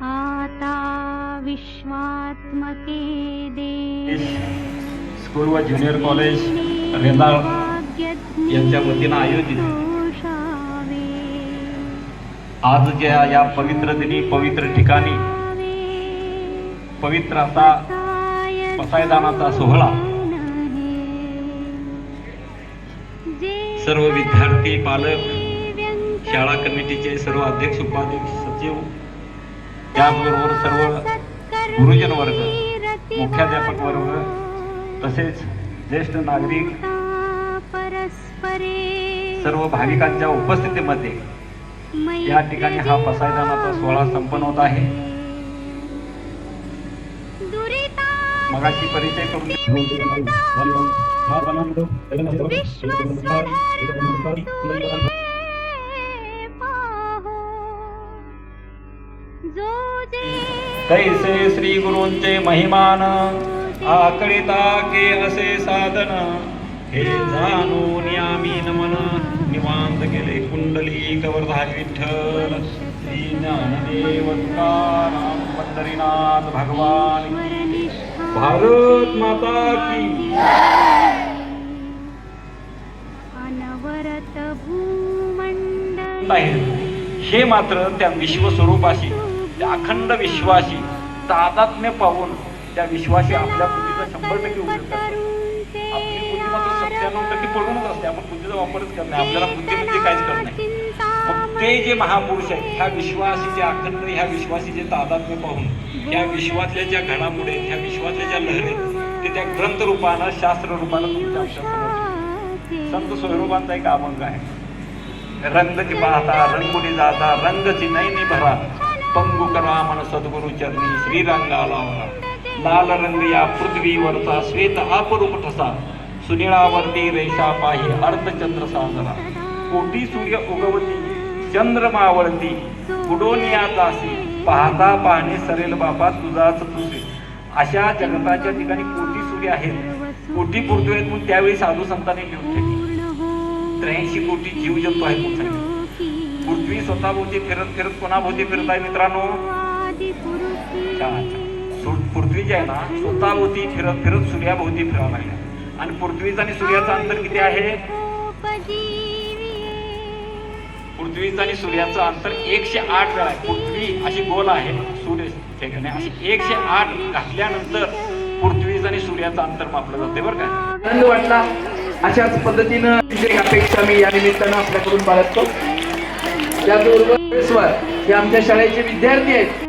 माता विश्वात्मके स्कूल व ज्युनियर कॉलेज रेंदाळ यांच्या वतीनं आयोजित आज ज्या या पवित्र दिनी पवित्र ठिकाणी पवित्र असा पसायदानाचा सोहळा सर्व विद्यार्थी पालक शाळा कमिटीचे सर्व अध्यक्ष उपाध्यक्ष सचिव त्याचबरोबर सर्व गुरुजन वर्ग मुख्याध्यापक वर्ग तसेच ज्येष्ठ नागरिक सर्व भाविकांच्या उपस्थितीमध्ये या ठिकाणी हा पसायदानाचा सोहळा संपन्न होत आहे मगाशी परिचय करून कैसे श्री गुरूंचे महिमान आकळिता के असे साधन हे जाणून आम्ही नमन निवांत केले कुंडली कवरधारी विठ्ठल. श्री ज्ञानदेव तुकाराम पंढरीनाथ भगवान. की भारत माता की अनवरत भूमंडल। हे मात्र त्या विश्वस्वरूपाशी त्या अखंड विश्वाशी तादात्म्य पाहून त्या विश्वाशी आपल्या बुद्धीचा शंभर टक्के उपयोग करतात. आपली बुद्धी मात्र सत्त्याण्णव टक्के पडूनच असते. आपण बुद्धीचा वापरच करत नाही. आपल्याला बुद्धी म्हणजे काहीच करत नाही. मग ते जे महापुरुष आहेत ह्या विश्वासी जे अखंड ह्या विश्वासी जे तादात्म्य पाहून ह्या विश्वातल्या ज्या घडामोडी आहेत, ह्या विश्वातल्या ज्या लहरी आहेत, ते त्या ग्रंथ रूपानं शास्त्र रूपानं तुमच्या संत स्वरूपांचा एक अभंग आहे. रंगची पाहता रंगुडी जाता रंगची नैनी भरा. पंगू करा मन सद्गुरु चरणी श्रीरंगा लावला लाल रंग या पृथ्वीवरचा श्वेत अपरूप ठसा सुनिळावरती रेषा पाही अर्धचंद्र साजरा कोटी सूर्य उगवती चंद्रमावळती उडोनिया दासी पाहता पाहणे सरेल बाबा तुझाच तुझे अशा जगताच्या ठिकाणी कोटी सूर्य आहेत कोटी पृथ्वी आहेत म्हणून त्यावेळी साधू संतांनी लिहून ठेवली. त्र्याऐंशी कोटी जीव जंतू आहेत म्हणून पृथ्वी स्वतःभोवती फिरत फिरत कोणाभोवती फिरत आहे मित्रांनो पृथ्वी जी आहे ना स्वतःभोवती फिरत फिरत सूर्याभोवती फिरावं लागल्या आणि पृथ्वीचं आणि सूर्याचं अंतर किती आहे? पृथ्वीचं आणि सूर्याचं अंतर एकशे आठ वेळा आहे. पृथ्वी अशी गोल आहे. सूर्य ठिकाणी अशी एकशे आठ घातल्यानंतर पृथ्वीचं आणि सूर्याचं अंतर मापलं जाते बरं का? आनंद वाटला. अशाच पद्धतीनं अपेक्षा मी या निमित्तानं आपल्याकडून बाळगतो त्याचबरोबर हे आमच्या शाळेचे विद्यार्थी आहेत.